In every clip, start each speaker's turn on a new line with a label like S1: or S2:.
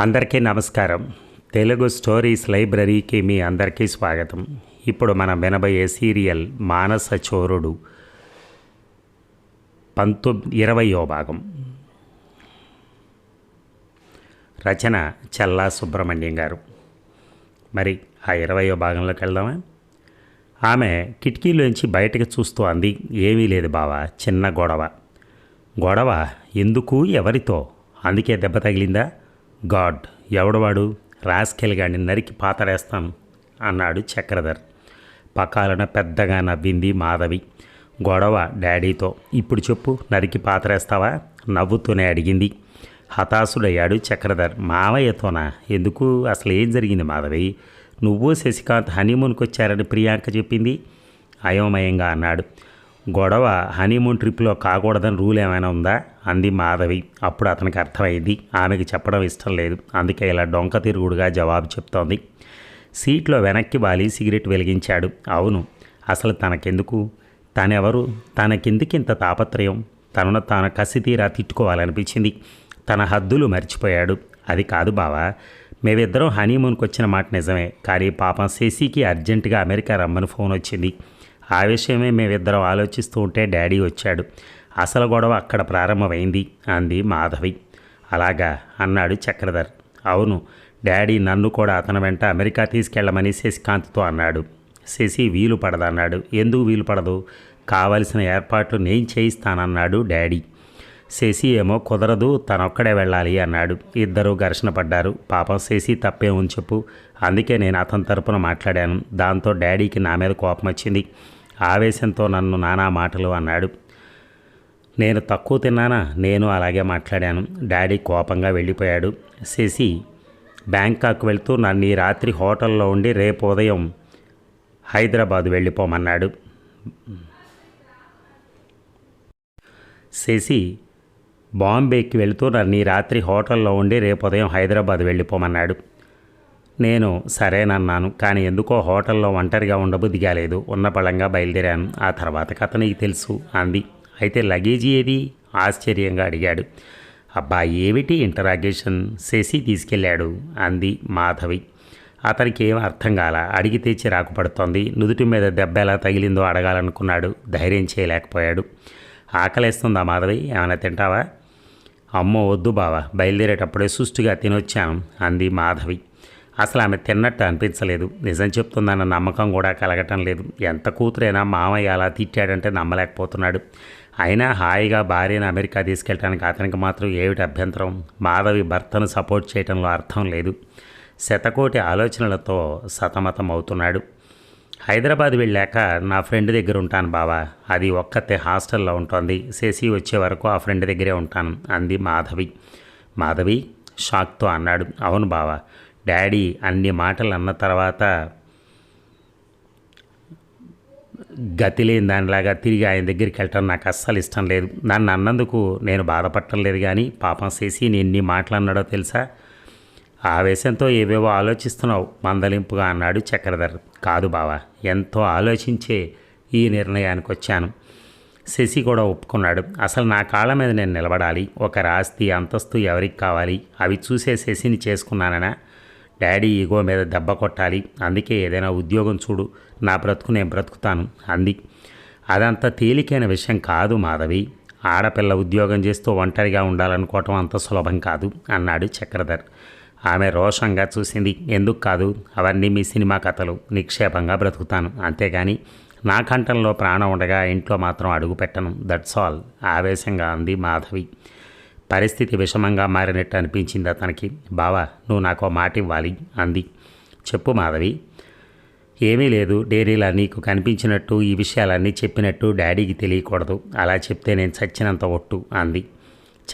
S1: అందరికీ నమస్కారం. తెలుగు స్టోరీస్ లైబ్రరీకి మీ అందరికీ స్వాగతం. ఇప్పుడు మనం వినబోయే సీరియల్ మానస చోరుడు పంతొమ్మిది ఇరవయో భాగం. రచన చల్లా సుబ్రహ్మణ్యం గారు. మరి ఆ ఇరవయో భాగంలోకి వెళ్దామా? ఆమె కిటికీలోంచి బయటకు చూస్తూ అంది ఏమీ లేదు బావా చిన్న గొడవ. గొడవ ఎందుకు ఎవరితో? అందుకే దెబ్బ తగిలిందా? గాడ్ ఎవడవాడు? రాస్కెల్గాడిని నరికి పాతరేస్తాను అన్నాడు చక్రధర్. పకాలన పెద్దగా నవ్వింది మాధవి. గొడవ డాడీతో ఇప్పుడు చెప్పు నరికి పాతరేస్తావా? నవ్వుతూనే అడిగింది. హతాశుడయ్యాడు చక్రధర్. మావయ్యతోనా? ఎందుకు? అసలు ఏం జరిగింది మాధవి? నువ్వు శశికాంత్ హనీమూన్కి వచ్చారని ప్రియాంక చెప్పింది? అయోమయంగా అన్నాడు. గొడవ హనీమూన్ ట్రిప్లో కాకూడదని రూల్ ఏమైనా ఉందా? అంది మాధవి. అప్పుడు అతనికి అర్థమైంది. ఆమెకి చెప్పడం ఇష్టం లేదు. అందుకే ఇలా డొంక తిరుగుడుగా జవాబు చెప్తోంది. సీట్లో వెనక్కి వాలి సిగరెట్ వెలిగించాడు. అవును. అసలు తనకెందుకు? తనెవరు? తనకెందుకు ఇంత తాపత్రయం? తనను తాను కసి తీరా తిట్టుకోవాలనిపించింది. తన హద్దులు మర్చిపోయాడు. అది కాదు బావా. మేమిద్దరం హనీమూన్కి వచ్చిన మాట నిజమే. కానీ పాపం శశికి అర్జెంటుగా అమెరికా రమ్మని ఫోన్ వచ్చింది ఆ విషయమే మేమిద్దరం ఆలోచిస్తూ ఉంటే డాడీ వచ్చాడు. అసలు గొడవ అక్కడ ప్రారంభమైంది అంది మాధవి. అలాగా అన్నాడు చక్రధర్. అవును డాడీ నన్ను కూడా అతని వెంట అమెరికా తీసుకెళ్ళమని శశికాంత్తో అన్నాడు. శశి వీలు పడదన్నాడు. ఎందుకు వీలు పడదు? కావలసిన ఏర్పాట్లు నేను చేయిస్తానన్నాడు డాడీ. శశి ఏమో కుదరదు తనొక్కడే వెళ్ళాలి అన్నాడు. ఇద్దరూ ఘర్షణ పడ్డారు. పాపం శశి తప్పే చెప్పు. అందుకే నేను అతని తరపున మాట్లాడాను. దాంతో డాడీకి నా మీద కోపం వచ్చింది ఆవేశంతో నన్ను నానా మాటలు అన్నాడు. నేను తక్కువ తిన్నానా? నేను అలాగే మాట్లాడాను. డాడీ కోపంగా వెళ్ళిపోయాడు. శశి బ్యాంకాక్ వెళ్తూ నన్ను ఈ రాత్రి హోటల్లో ఉండి రేపు ఉదయం హైదరాబాద్ వెళ్ళిపోమన్నాడు. శశి బాంబేకి వెళుతూ నన్ను ఈ రాత్రి హోటల్లో ఉండి రేపు ఉదయం హైదరాబాద్ వెళ్ళిపోమన్నాడు. నేను సరేనన్నాను కానీ ఎందుకో హోటల్లో ఒంటరిగా ఉండబుద్ధి కాలేదు ఉన్న బలంగా బయలుదేరాను. ఆ తర్వాత కథ నీకు తెలుసు అంది. అయితే లగేజీ ఏది? ఆశ్చర్యంగా అడిగాడు. అబ్బా ఏమిటి ఇంటరాగేషన్? శశి తీసుకెళ్ళాడు అంది మాధవి. అతనికి ఏం అర్థం కాల అడిగితే చిరాకు పడుతోంది నుదుటి మీద దెబ్బ ఎలా తగిలిందో అడగాలనుకున్నాడు. ధైర్యం చేయలేకపోయాడు. ఆకలేస్తుందా మాధవి? ఏమైనా తింటావా? అమ్మో వద్దు బావా బయలుదేరేటప్పుడే సుష్టిగా తినొచ్చాను అంది మాధవి. అసలు ఆమె తిన్నట్టు అనిపించలేదు. నిజం చెప్తుందన్న నమ్మకం కూడా కలగటం లేదు. ఎంత కూతురైనా మామయ్య అలా తిట్టాడంటే నమ్మలేకపోతున్నాడు. అయినా హాయిగా భార్యను అమెరికా తీసుకెళ్ళడానికి అతనికి మాత్రం ఏమిటి అభ్యంతరం? మాధవి భర్తను సపోర్ట్ చేయడంలో అర్థం లేదు. శతకోటి ఆలోచనలతో సతమతం అవుతున్నాడు. హైదరాబాద్ వెళ్ళాక నా ఫ్రెండ్ దగ్గర ఉంటాను బావా. అది ఒక్కతే హాస్టల్లో ఉంటుంది. శశి వచ్చే వరకు ఆ ఫ్రెండ్ దగ్గరే ఉంటాను అంది మాధవి. మాధవి షాక్తో అన్నాడు. అవును బావా. డాడీ అన్ని మాటలు అన్న తర్వాత గతి లేని దానిలాగా తిరిగి ఆయన దగ్గరికి వెళ్ళటం నాకు అస్సలు ఇష్టం లేదు. నన్ను అన్నందుకు నేను బాధపడటం లేదు కానీ పాపం చేసి ఎన్ని మాటలు అన్నాడో తెలుసా? ఆవేశంతో ఏవేవో ఆలోచిస్తున్నావు మందలింపుగా అన్నాడు చక్రధర్. కాదు బావా ఎంతో ఆలోచించే ఈ నిర్ణయానికి వచ్చాను. శశి కూడా ఒప్పుకున్నాడు. అసలు నా కాళ్ళ మీద నేను నిలబడాలి. ఒక రాస్తి అంతస్తు ఎవరికి కావాలి? అవి చూసే శశిని చేసుకున్నాననా? డాడీ ఈగో మీద దెబ్బ కొట్టాలి. అందుకే ఏదైనా ఉద్యోగం చూడు. నా బ్రతుకు నేను బ్రతుకుతాను. అంది. అదంత తేలికైన విషయం కాదు మాధవి. ఆడపిల్ల ఉద్యోగం చేస్తూ ఒంటరిగా ఉండాలనుకోవటం అంత సులభం కాదు అన్నాడు చక్రధర్. ఆమె రోషంగా చూసింది. ఎందుకు కాదు? అవన్నీ మీ సినిమా కథలు. నిక్షేపంగా బ్రతుకుతాను. అంతేగాని నా కంఠంలో ప్రాణం ఉండగా ఇంట్లో మాత్రం అడుగు పెట్టను. దట్స్ ఆల్ ఆవేశంగా అంది మాధవి. పరిస్థితి విషమంగా మారినట్టు అనిపించింది అతనికి. బావా నువ్వు నాకు మాట ఇవ్వాలి అంది. చెప్పు మాధవి. ఏమీ లేదు. డైరీలా నీకు కనిపించినట్టు ఈ విషయాలన్నీ చెప్పినట్టు డాడీకి తెలియకూడదు. అలా చెప్తే నేను చచ్చినంత ఒట్టు అంది.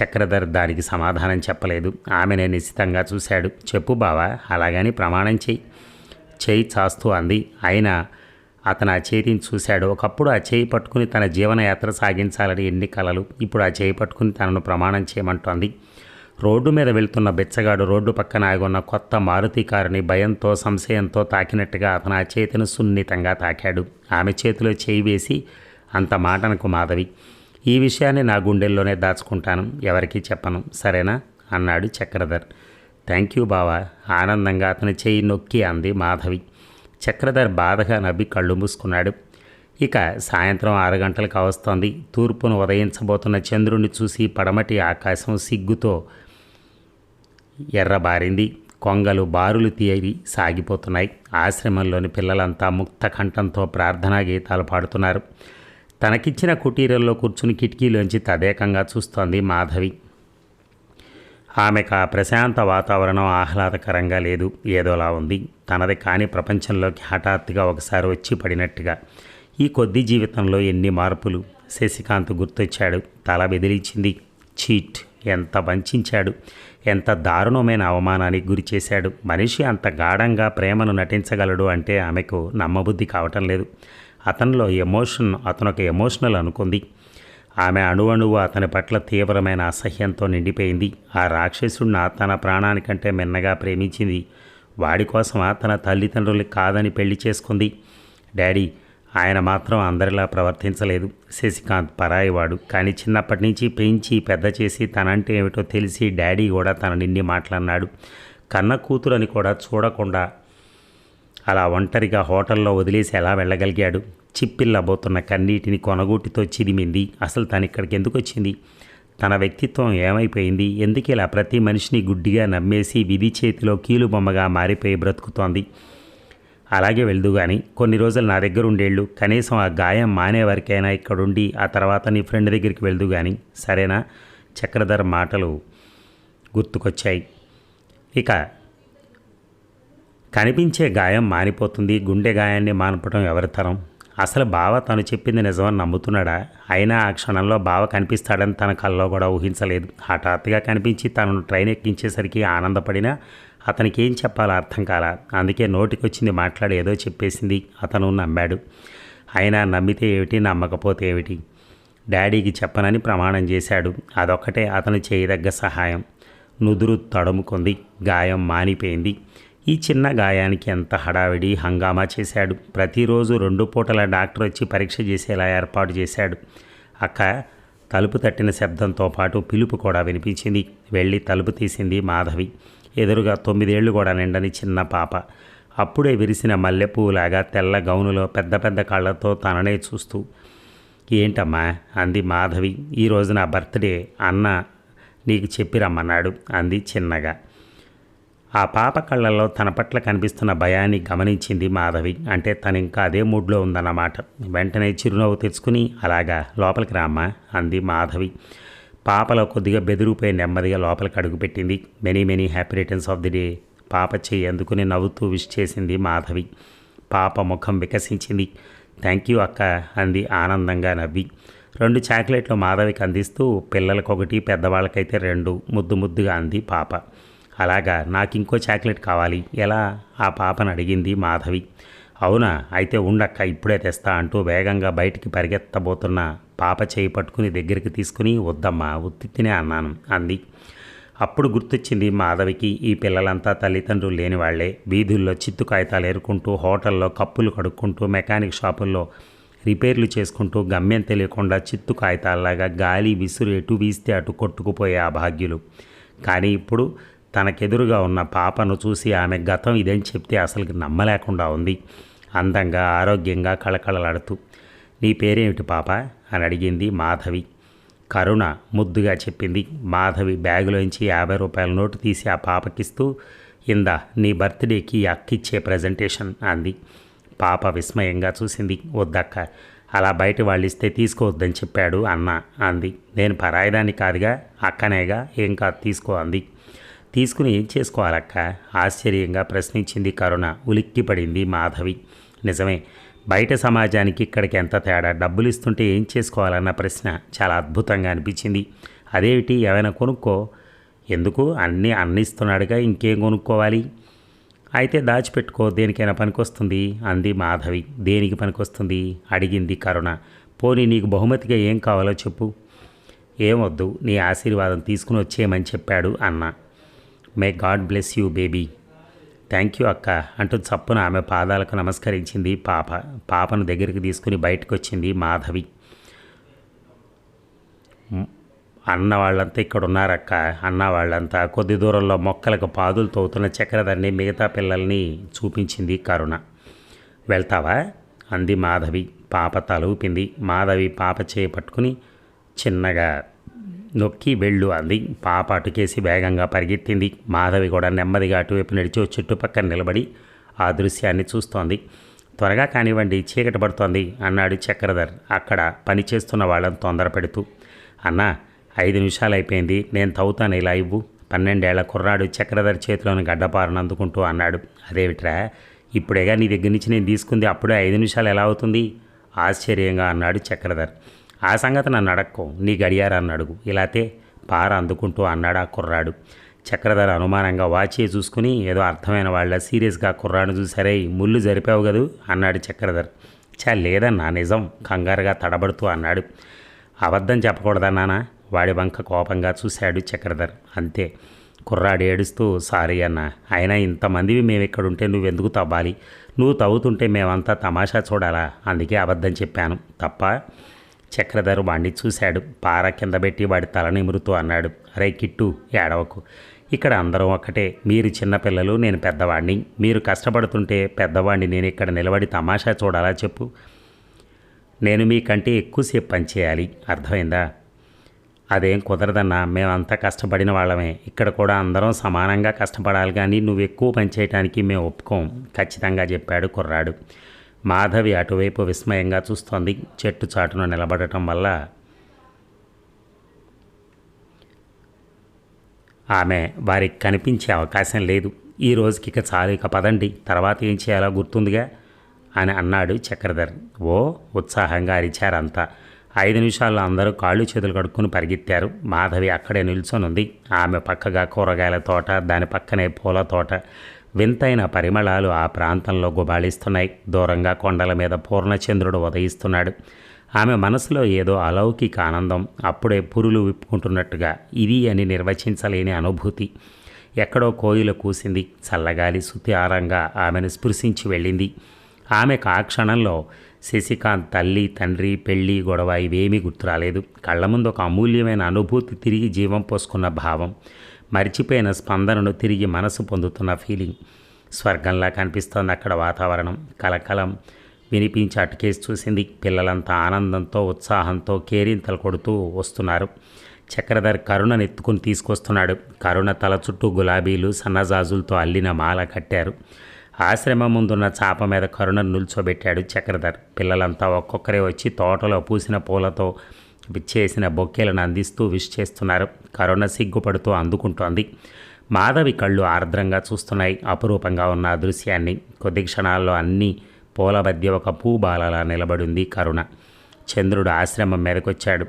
S1: చక్రధర్ దానికి సమాధానం చెప్పలేదు. ఆమెనే నిశ్చితంగా చూశాడు. చెప్పు బావా అలాగని ప్రమాణం చెయ్యి చేయి చాస్తూ అంది. అయినా అతను ఆ చేతిని చూశాడు. ఒకప్పుడు ఆ చేయి పట్టుకుని తన జీవనయాత్ర సాగించాలని ఎన్ని కలలు ఇప్పుడు ఆ చేయి పట్టుకుని తనను ప్రమాణం చేయమంటోంది. రోడ్డు మీద వెళ్తున్న బిచ్చగాడు రోడ్డు పక్కన ఆగున్న కొత్త మారుతి కారుని భయంతో సంశయంతో తాకినట్టుగా అతను ఆ చేతిని సున్నితంగా తాకాడు. ఆమె చేతిలో చేయి వేసి అంత మాటనకు మాధవి. ఈ విషయాన్ని నా గుండెల్లోనే దాచుకుంటాను. ఎవరికీ చెప్పను. సరేనా? అన్నాడు చక్రధర్. థ్యాంక్ యూ బావా. ఆనందంగా అతని చేయి నొక్కి అంది మాధవి. చక్రధర్ బాధగా నవ్వి కళ్ళు మూసుకున్నాడు. ఇక సాయంత్రం ఆరు గంటలకు వస్తోంది తూర్పును ఉదయించబోతున్న చంద్రుణ్ణి చూసి పడమటి ఆకాశం సిగ్గుతో ఎర్రబారింది. కొంగలు బారులు తీరి సాగిపోతున్నాయి. ఆశ్రమంలోని పిల్లలంతా ముక్త కంఠంతో ప్రార్థనా గీతాలు పాడుతున్నారు. తనకిచ్చిన కుటీరంలో కూర్చుని కిటికీలోంచి తదేకంగా చూస్తోంది మాధవి. ఆమెకు ఆ ప్రశాంత వాతావరణం ఆహ్లాదకరంగా లేదు. ఏదోలా ఉంది. తనది కాని ప్రపంచంలోకి హఠాత్తుగా ఒకసారి వచ్చి పడినట్టుగా. ఈ కొద్ది జీవితంలో ఎన్ని మార్పులు? శశికాంత్ గుర్తొచ్చాడు. తల బెదిరించింది. చీట్! ఎంత వంచాడు. ఎంత దారుణమైన అవమానానికి గురి చేశాడు. మనిషి అంత గాఢంగా ప్రేమను నటించగలడు అంటే ఆమెకు నమ్మబుద్ధి కావటం లేదు. అతనిలో ఎమోషన్ అతను ఒక ఎమోషనల్ అనుకుంది. ఆమె అణువణువు అతని పట్ల తీవ్రమైన అసహ్యంతో నిండిపోయింది. ఆ రాక్షసుడిని తన ప్రాణానికంటే మిన్నగా ప్రేమించింది. వాడి కోసమా తన తల్లిదండ్రులు కాదని పెళ్ళి చేసుకుంది. డాడీ ఆయన మాత్రం అందరిలా ప్రవర్తించలేదు. శశికాంత్ పరాయివాడు. కానీ చిన్నప్పటి నుంచి పెంచి పెద్ద చేసి తనంటే ఏమిటో తెలిసి డాడీ కూడా తన నిన్ని మాట్లాడినాడు కన్న కూతురని కూడా చూడకుండా అలా ఒంటరిగా హోటల్లో వదిలేసి ఎలా వెళ్ళగలిగాడు? చిప్పిల్లబోతున్న కన్నీటిని కొనగూటితో చిదిమింది. అసలు తను ఇక్కడికి ఎందుకు వచ్చింది? తన వ్యక్తిత్వం ఏమైపోయింది? ఎందుకు ఇలా ప్రతి మనిషిని గుడ్డిగా నమ్మేసి విధి చేతిలో కీలుబొమ్మగా మారిపోయి బ్రతుకుతోంది? అలాగే వెళ్దు కానీ కొన్ని రోజులు నా దగ్గర ఉండేళ్ళు. కనీసం ఆ గాయం మానే వరకైనా ఇక్కడుండి ఆ తర్వాత నీ ఫ్రెండ్ దగ్గరికి వెళ్దు కానీ సరేనా? చక్రధర్ మాటలు గుర్తుకొచ్చాయి. ఇక కనిపించే గాయం మానిపోతుంది. గుండె గాయాన్ని మానపడం ఎవరి తరం? అసలు బావ తను చెప్పింది నిజమని నమ్ముతున్నాడా? అయినా ఆ క్షణంలో బావ కనిపిస్తాడని తన కల్లో కూడా ఊహించలేదు. హఠాత్తుగా కనిపించి తనను ట్రైన్ ఎక్కించేసరికి ఆనందపడినా అతనికి ఏం చెప్పాలో అర్థం కాల. అందుకే నోటికొచ్చింది మాట్లాడి ఏదో చెప్పేసింది అతను నమ్మాడు. అయినా నమ్మితే ఏమిటి నమ్మకపోతే ఏమిటి? డాడీకి చెప్పనని ప్రమాణం చేశాడు. అదొక్కటే అతను చేయదగ్గ సహాయం. నుదురు తడుముకుంది. గాయం మానిపోయింది. ఈ చిన్న గాయానికి ఎంత హడావిడి హంగామా చేశాడు. ప్రతిరోజు రెండు పూటల డాక్టర్ వచ్చి పరీక్ష చేసేలా ఏర్పాటు చేశాడు. అక్క తలుపు తట్టిన శబ్దంతో పాటు పిలుపు కూడా వినిపించింది. వెళ్ళి తలుపు తీసింది మాధవి. ఎదురుగా తొమ్మిదేళ్ళు కూడా నిండని చిన్న పాప. అప్పుడే విరిసిన మల్లెపూలాగా తెల్ల గౌనులో పెద్ద పెద్ద కళ్ళతో తననే చూస్తూ ఏంటమ్మా? అంది మాధవి. ఈరోజు నా బర్త్డే. అన్న నీకు చెప్పిరమ్మన్నాడు అంది చిన్నగా. ఆ పాప కళ్ళల్లో తన పట్ల కనిపిస్తున్న భయాన్ని గమనించింది మాధవి. అంటే తను ఇంకా అదే మూడ్లో ఉందన్నమాట. వెంటనే చిరునవ్వు తెచ్చుకుని అలాగా లోపలికి రామ్మా అంది మాధవి. పాపలో కొద్దిగా బెదిరిపోయి నెమ్మదిగా లోపలికి అడుగుపెట్టింది many many happy returns of the day పాప చేయి అందుకుని నవ్వుతూ విష్ చేసింది మాధవి. పాప ముఖం వికసించింది. థ్యాంక్ యూ అక్క అంది ఆనందంగా నవ్వి. రెండు చాక్లెట్లు మాధవికి అందిస్తూ పిల్లలకొకటి పెద్దవాళ్ళకైతే రెండు ముద్దు ముద్దుగా అంది పాప. అలాగా నాకు ఇంకో చాక్లెట్ కావాలి. ఎలా? ఆ పాపను అడిగింది మాధవి. అవునా అయితే ఉండక్క ఇప్పుడే తెస్తా అంటూ వేగంగా బయటికి పరిగెత్తబోతున్న పాప చేయి పట్టుకుని దగ్గరికి తీసుకుని వద్దమ్మా ఉత్తినే అన్నాను అంది. అప్పుడు గుర్తొచ్చింది మాధవికి ఈ పిల్లలంతా తల్లిదండ్రులు లేని వాళ్ళే వీధుల్లో చిత్తు కాగితాలు ఏరుకుంటూ హోటల్లో కప్పులు కడుక్కుంటూ మెకానిక్ షాపుల్లో రిపేర్లు చేసుకుంటూ గమ్యం తెలియకుండా చిత్తు కాగితాల్లాగా గాలి విసురు ఎటు వీస్తే అటు కొట్టుకుపోయే ఆ భాగ్యులు కానీ ఇప్పుడు తనకెదురుగా ఉన్న పాపను చూసి ఆమె గతం ఇదేం చెప్తే అసలుకి నమ్మలేకుండా ఉంది. అందంగా ఆరోగ్యంగా కళకళలాడుతూ నీ పేరేమిటి పాప? అని అడిగింది మాధవి. కరుణ ముద్దుగా చెప్పింది మాధవి బ్యాగులోంచి యాభై రూపాయల నోటు తీసి ఆ పాపకిస్తూ ఇందా నీ బర్త్డేకి అక్కిచ్చే ప్రజెంటేషన్ అంది. పాప విస్మయంగా చూసింది వద్దక్క అలా బయట వాళ్ళు ఇస్తే తీసుకోవద్దని చెప్పాడు అన్న అంది. నేను పరాయిదాన్ని కాదుగా అక్కనేగా ఏం కాదు తీసుకో అంది. తీసుకుని ఏం చేసుకోవాలక్క? ఆశ్చర్యంగా ప్రశ్నించింది కరుణ. ఉలిక్కిపడింది మాధవి. నిజమే బయట సమాజానికి ఇక్కడికి ఎంత తేడా? డబ్బులు ఇస్తుంటే ఏం చేసుకోవాలన్న ప్రశ్న చాలా అద్భుతంగా అనిపించింది. అదేమిటి? ఏమైనా కొనుక్కో. ఎందుకు? అన్నీ అన్నిస్తున్నాడుగా ఇంకేం కొనుక్కోవాలి? అయితే దాచిపెట్టుకో దేనికైనా పనికొస్తుంది అంది మాధవి. దేనికి పనికొస్తుంది? అడిగింది కరుణ. పోనీ నీకు బహుమతిగా ఏం కావాలో చెప్పు. ఏమొద్దు నీ ఆశీర్వాదం తీసుకుని వచ్చేయమని చెప్పాడు అన్న. May God bless you baby thank you అక్క. అంటూ చప్పున ఆమె పాదాలకు నమస్కరించింది పాప. పాపను దగ్గరికి తీసుకుని బయటకు వచ్చింది మాధవి. అన్న వాళ్ళంతా ఇక్కడ ఉన్నారక్క అన్న వాళ్ళంతా కొద్ది దూరంలో మొక్కలకు పాదులు తవ్వుతున్న చక్రధర్ని మిగతా పిల్లల్ని చూపించింది కరుణ. వెళ్తావా? అంది మాధవి. పాప తల ఊపింది మాధవి పాప చేయి చిన్నగా నొక్కి వెళ్ళు అంది. పాప అటుకేసి వేగంగా పరిగెత్తింది. మాధవి కూడా నెమ్మదిగా అటువైపు నడిచి ఓ చుట్టుపక్కల నిలబడి ఆ దృశ్యాన్ని చూస్తోంది. త్వరగా కానివ్వండి చీకటి పడుతోంది అన్నాడు చక్రధర్. అక్కడ పనిచేస్తున్న వాళ్ళని తొందరపెడుతూ అన్నా ఐదు నిమిషాలు అయిపోయింది నేను తవ్వుతాను. ఇలా ఇవ్వు. పన్నెండేళ్ళ కుర్రాడు చక్రధర్ చేతిలోని గడ్డపారను అందుకుంటూ అన్నాడు. అదేమిట్రా? ఇప్పుడేగా నీ దగ్గర నుంచి నేను తీసుకుంది. అప్పుడే ఐదు నిమిషాలు ఎలా అవుతుంది? ఆశ్చర్యంగా అన్నాడు చక్రధర్. ఆ సంగతి నన్ను అడక్కో నీ గడియారాన్ని అడుగు. ఇలాతే పార అందుకుంటూ అన్నాడా కుర్రాడు. చక్రధర అనుమానంగా వాచే చూసుకుని ఏదో అర్థమైన వాళ్ళ సీరియస్గా కుర్రాడు చూసారే ముళ్ళు జరిపావు కదూ? అన్నాడు చక్రధర్. చా లేదన్నా నిజం. కంగారుగా తడబడుతూ అన్నాడు. అబద్ధం చెప్పకూడదన్నానా వాడి వంక కోపంగా చూశాడు చక్రధర్. అంతే. కుర్రాడు ఏడుస్తూ సారీ అన్న. అయినా ఇంతమందివి మేము ఇక్కడ ఉంటే నువ్వెందుకు తవ్వాలి? నువ్వు తవ్వుతుంటే మేమంతా తమాషా చూడాలా? అందుకే అబద్ధం చెప్పాను. తప్ప? చక్రధర్ వాణ్ణి చూశాడు. పార కింద పెట్టి వాడి తల నిమురుతూ అన్నాడు. అరే కిట్టు ఏడవకు. ఇక్కడ అందరం ఒక్కటే. మీరు చిన్నపిల్లలు నేను పెద్దవాణ్ణి. మీరు కష్టపడుతుంటే పెద్దవాడిని నేను ఇక్కడ నిలబడి తమాషా చూడాలా చెప్పు. నేను మీకంటే ఎక్కువసేపు పనిచేయాలి అర్థమైందా? అదేం కుదరదన్నా మేమంతా కష్టపడిన వాళ్ళమే. ఇక్కడ కూడా అందరం సమానంగా కష్టపడాలి కానీ నువ్వు ఎక్కువ పని చేయడానికి మేము ఒప్పుకోం ఖచ్చితంగా చెప్పాడు కుర్రాడు. మాధవి అటువైపు విస్మయంగా చూస్తోంది. చెట్టు చాటున నిలబడటం వల్ల ఆమె వారికి కనిపించే అవకాశం లేదు. ఈ రోజుకి ఇక చాలు ఇక పదండి. తర్వాత ఏం చేయాలో గుర్తుందిగా అని అన్నాడు చక్రధర్. ఓ ఉత్సాహంగా అరిచారంతా. ఐదు నిమిషాల్లో అందరూ కాళ్ళు చేతులు కడుక్కొని పరిగెత్తారు. మాధవి అక్కడే నిల్చొనుంది. ఆమె పక్కగా కూరగాయల తోట దాని పక్కనే పూల తోట వింతైన పరిమళాలు ఆ ప్రాంతంలో గుబాళిస్తున్నాయి. దూరంగా కొండల మీద పూర్ణచంద్రుడు ఉదయిస్తున్నాడు. ఆమె మనసులో ఏదో అలౌకిక ఆనందం. అప్పుడే పురులు విప్పుకుంటున్నట్టుగా ఇది అని నిర్వచించలేని అనుభూతి. ఎక్కడో కోయిల కూసింది. చల్లగాలి సుత్యారంగా ఆమెను స్పృశించి వెళ్ళింది. ఆమెకు ఆ క్షణంలో శశికాంత్ తల్లి తండ్రి పెళ్ళి గొడవ ఇవేమీ గుర్తురాలేదు. కళ్ళ ముందు ఒక అమూల్యమైన అనుభూతి తిరిగి జీవం పోసుకున్న భావం. మరిచిపోయిన స్పందనను తిరిగి మనసు పొందుతున్న ఫీలింగ్. స్వర్గంలా కనిపిస్తోంది అక్కడ వాతావరణం. కలకలం వినిపించి అటుకేసి చూసింది. పిల్లలంతా ఆనందంతో ఉత్సాహంతో కేరింతలు కొడుతూ వస్తున్నారు. చక్రధర్ కరుణను ఎత్తుకుని తీసుకొస్తున్నాడు. కరుణ తల చుట్టూ గులాబీలు సన్నజాజులతో అల్లిన మాల కట్టారు. ఆశ్రమం ముందున్న చాప మీద కరుణను నిల్చోబెట్టాడు చక్రధర్. పిల్లలంతా ఒక్కొక్కరే వచ్చి తోటలో పూసిన పూలతో విచ్చేసిన బొక్కేలను అందిస్తూ విష్ చేస్తున్నారు. కరుణ సిగ్గుపడుతూ అందుకుంటోంది. మాధవి కళ్ళు ఆర్ద్రంగా చూస్తున్నాయి. అపురూపంగా ఉన్న ఆ దృశ్యాన్ని కొద్ది క్షణాల్లో అన్ని పూల మధ్య ఒక పూబాలలా నిలబడింది కరుణ. చంద్రుడు ఆశ్రమం మీదకొచ్చాడు.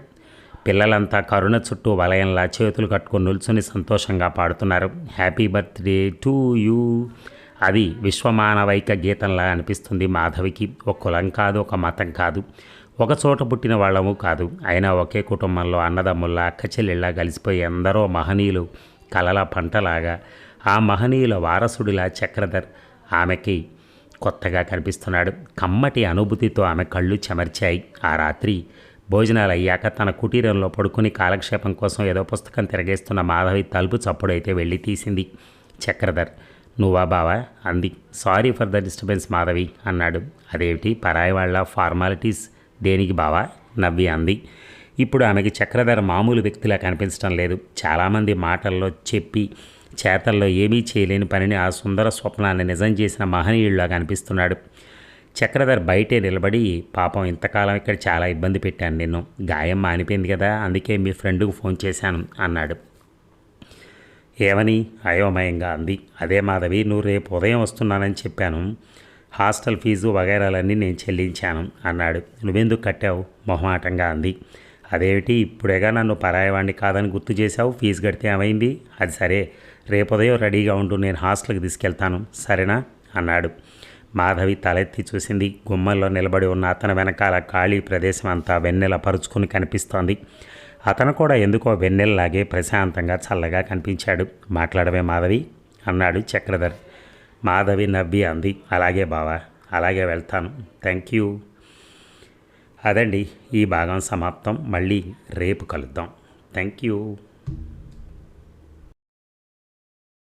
S1: పిల్లలంతా కరుణ చుట్టూ వలయంలా చేతులు కట్టుకొని నిల్చుని సంతోషంగా పాడుతున్నారు. Happy birthday to you. అది విశ్వమానవైక గీతంలా అనిపిస్తుంది మాధవికి. ఒక కులం కాదు ఒక మతం కాదు. ఒక చోట పుట్టిన వాళ్ళము కాదు. అయినా ఒకే కుటుంబంలో అన్నదమ్ముల్లా అక్క చెల్లెళ్ళ కలిసిపోయి ఎందరో మహనీయులు కలల పంటలాగా ఆ మహనీయుల వారసుడిలా చక్రధర్ ఆమెకి కొత్తగా కనిపిస్తున్నాడు. కమ్మటి అనుభూతితో ఆమె కళ్ళు చెమర్చాయి. ఆ రాత్రి భోజనాలు అయ్యాక తన కుటీరంలో పడుకుని కాలక్షేపం కోసం ఏదో పుస్తకం తిరగేస్తున్న మాధవి తలుపు చప్పుడైతే వెళ్ళి తీసింది. చక్రధర్ నువ్వా బావా? అంది. Sorry for the disturbance Madhavi అన్నాడు. అదేమిటి? పరాయి వాళ్ళ ఫార్మాలిటీస్ దేనికి బావా? నవ్వి అంది. ఇప్పుడు ఆమెకి చక్రధర మామూలు వ్యక్తిలా కనిపించడం లేదు. చాలామంది మాటల్లో చెప్పి చేతల్లో ఏమీ చేయలేని పనిని ఆ సుందర స్వప్నాన్ని నిజం చేసిన మహనీయుడిలా కనిపిస్తున్నాడు. చక్రధర్ బయటే నిలబడి పాపం ఇంతకాలం ఇక్కడ చాలా ఇబ్బంది పెట్టాను నిన్ను. గాయం మానిపోయింది కదా అందుకే మీ ఫ్రెండ్కు ఫోన్ చేశాను అన్నాడు. ఏమని? అయోమయంగా అంది. అదే మాధవి నువ్వు రేపు ఉదయం వస్తున్నానని చెప్పాను. హాస్టల్ ఫీజు వగైరాలన్నీ నేను చెల్లించాను అన్నాడు. నువ్వెందుకు కట్టావు? మొహమాటంగా అంది. అదేమిటి? ఇప్పుడేగా నన్ను పరాయవాణ్ణి కాదని గుర్తు చేశావు? ఫీజు కడితే ఏమైంది? అది సరే. రేపు ఉదయం రెడీగా ఉండు. నేను హాస్టల్కి తీసుకెళ్తాను. సరేనా? అన్నాడు. మాధవి తలెత్తి చూసింది. గుమ్మల్లో నిలబడి ఉన్న అతని వెనకాల ఖాళీ ప్రదేశం అంతా వెన్నెల పరుచుకుని కనిపిస్తోంది. అతను కూడా ఎందుకో వెన్నెల్లాగే ప్రశాంతంగా చల్లగా కనిపించాడు. మాట్లాడవే మాధవి అన్నాడు చక్రధర్. మాధవి నవ్వి అంది. అలాగే బావా అలాగే వెళ్తాను. Thank you. అదండి ఈ భాగం సమాప్తం. మళ్ళీ రేపు కలుద్దాం. Thank you.